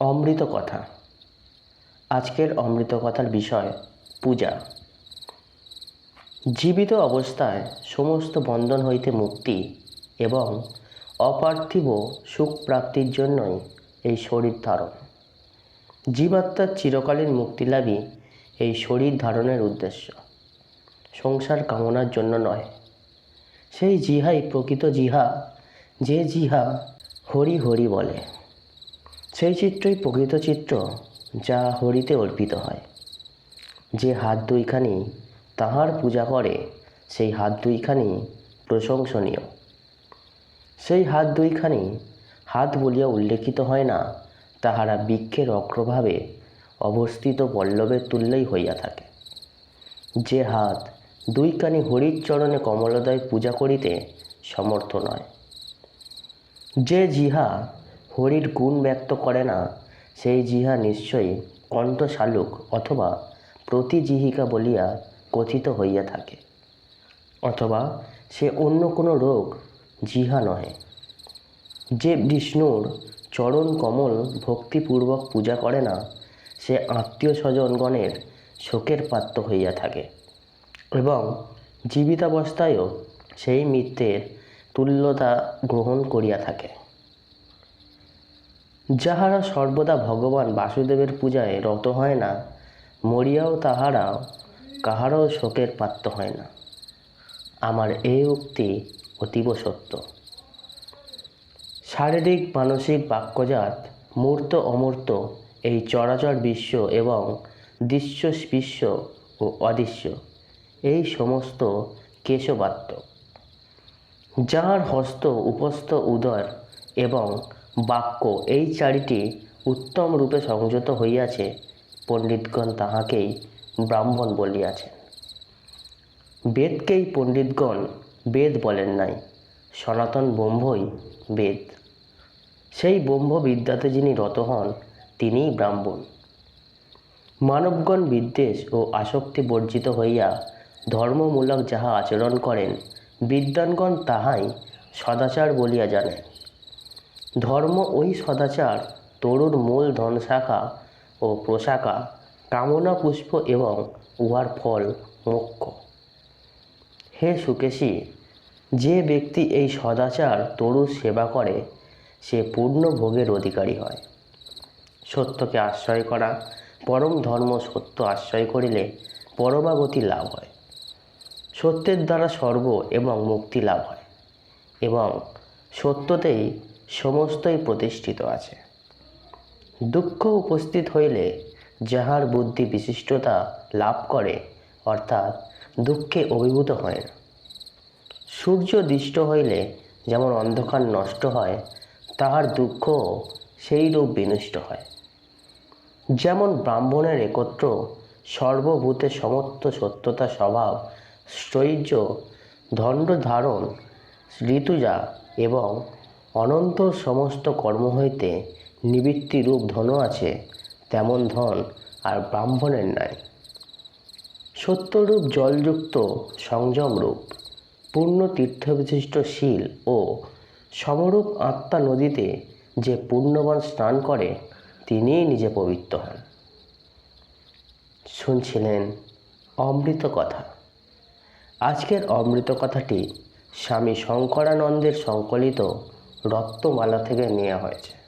অমৃত কথা। আজকের অমৃত কথার বিষয় পূজা। জীবিত অবস্থায় সমস্ত বন্ধন হইতে মুক্তি এবং অপার্থিব সুখ প্রাপ্তির জন্যই এই শরীর ধারণ। জীবাত্মার চিরকালীন মুক্তিলাভই এই শরীর ধারণের উদ্দেশ্য। সংসার কামনার জন্য নয়। সেই জিহাই প্রকৃত জিহা, যে জিহা হরি হরি বলে। সেই চিত্রই প্রকৃত চিত্র যা হরিতে অর্পিত হয়। যে হাত দুইখানি তাহার পূজা করে, সেই হাত দুইখানি প্রশংসনীয়। সেই হাত দুইখানি হাত বলিয়া উল্লেখিত হয় না, তাহারা বৃক্ষের অগ্রভাবে অবস্থিত পল্লবের তুল্যই হইয়া থাকে। যে হাত দুইখানি হরির চরণে কমলোদয় পূজা করিতে সমর্থ নয়। যে জিহা হরির গুণ ব্যক্ত করে না, সেই জিহা নিশ্চয়ই কণ্ঠশালুক অথবা প্রতিজিহিকা বলিয়া কথিত হইয়া থাকে। অথবা সে অন্য কোনো রোগ জিহা নহে। যে বিষ্ণুর চরণ কমল ভক্তিপূর্বক পূজা করে না, সে আত্মীয় স্বজনগণের শোকের পাত্র হইয়া থাকে এবং জীবিতাবস্থায়ও সেই মিত্রের তুল্যতা গ্রহণ করিয়া থাকে। যাহারা সর্বদা ভগবান বাসুদেবের পূজায় রত হয় না, মরিয়াও তাহারাও কাহারও শোকের পাত্র হয় না। আমার এই উক্তি অতীব সত্য। শারীরিক, মানসিক বাক্যজাত, মূর্ত অমূর্ত এই চরাচর বিশ্ব এবং দৃশ্য স্পৃশ্য ও অদৃশ্য, এই সমস্ত কেশবাত্য যাহার হস্ত, উপস্থ, উদর এবং বাক্য এই চারিটি উত্তম রূপে সংযত হইয়াছে, পণ্ডিতগণ তাহাকেই ব্রাহ্মণ বলিয়াছেন। বেদকেই পণ্ডিতগণ বেদ বলেন নাই, সনাতন ব্রহ্মই বেদ। সেই ব্রহ্ম বিদ্যাতে যিনি রত হন, তিনিই ব্রাহ্মণ। মানবগণ বিদ্বেষ ও আসক্তি বর্জিত হইয়া ধর্মমূলক যাহা আচরণ করেন, বিদ্বানগণ তাহাই সদাচার বলিয়া জানেন। ধর্ম ওই সদাচার তরুর মূল ধনশাখা ও প্রশাখা, কামনা পুষ্প এবং উহার ফল মোক্ষ। হে সুকেশী, যে ব্যক্তি এই সদাচার তরুর সেবা করে, সে পূর্ণ ভোগের অধিকারী হয়। সত্যকে আশ্রয় করা, পরম ধর্ম সত্য আশ্রয় করিলে পরমাগতি লাভ হয়। সত্যের দ্বারা সর্ব এবং মুক্তি লাভ হয় এবং সত্যতেই সমস্তই প্রতিষ্ঠিত আছে। দুঃখ উপস্থিত হইলে যাহার বুদ্ধি বিশিষ্টতা লাভ করে, অর্থাৎ দুঃখে অভিভূত হয় না। সূর্য দৃষ্ট হইলে যেমন অন্ধকার নষ্ট হয়, তাহার দুঃখ সেই রূপ বিনষ্ট হয়। যেমন ব্রাহ্মণের একত্র সর্বভূতে সমত্ব সত্যতা স্বভাব স্থৈর্য দণ্ড ধারণ ঋতুজা এবং অনন্ত সমস্ত কর্ম হইতে নিবৃত্তি রূপ ধন আছে, তেমন ধন আর ব্রাহ্মণের নাই। সত্যরূপ জলযুক্ত সংযম রূপ, পূর্ণ তীর্থবিশিষ্ট শীল ও সমরূপ আত্মা নদীতে যে পূর্ণবান স্নান করে, তিনিই নিজে পবিত্র হন। শুনছিলেন অমৃত কথা। আজকের অমৃত কথাটি স্বামী শঙ্করানন্দের সংকলিত রত্নমালা থেকে নেওয়া হয়েছে।